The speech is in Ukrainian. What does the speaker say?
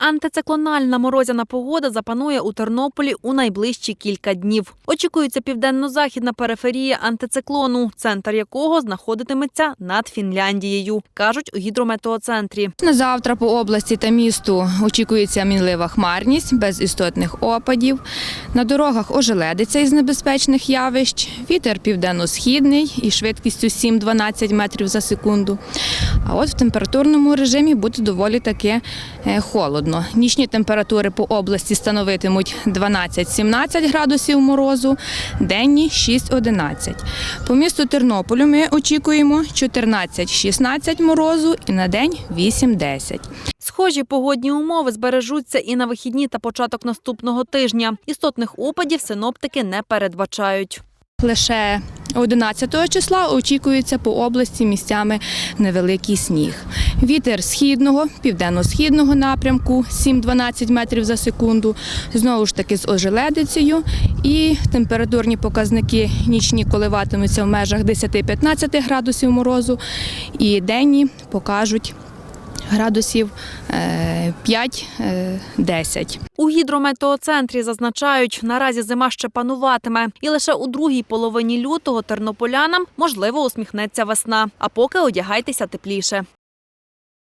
Антициклональна морозяна погода запанує у Тернополі у найближчі кілька днів. Очікується південно-західна периферія антициклону, центр якого знаходитиметься над Фінляндією, кажуть у гідрометеоцентрі. На завтра по області та місту очікується мінлива хмарність без істотних опадів. На дорогах ожеледиться із небезпечних явищ. Вітер південно-східний із швидкістю 7-12 метрів за секунду. А от в температурному режимі буде доволі таки е, холодно. Нічні температури по області становитимуть 12-17 градусів морозу, денні 6-11. По місту Тернополю ми очікуємо 14-16 морозу і на день 8-10. Схожі погодні умови збережуться і на вихідні та початок наступного тижня. Істотних опадів синоптики не передбачають. Лише 11 числа очікується по області місцями невеликий сніг. Вітер східного, південно-східного напрямку 7-12 метрів за секунду. Знову ж таки з ожеледицею. І температурні показники нічні коливатимуться в межах 10-15 градусів морозу. І денні покажуть градусів е, 5-10. У гідрометеоцентрі зазначають, наразі зима ще пануватиме, і лише у другій половині лютого тернополянам можливо усміхнеться весна. А поки одягайтеся тепліше.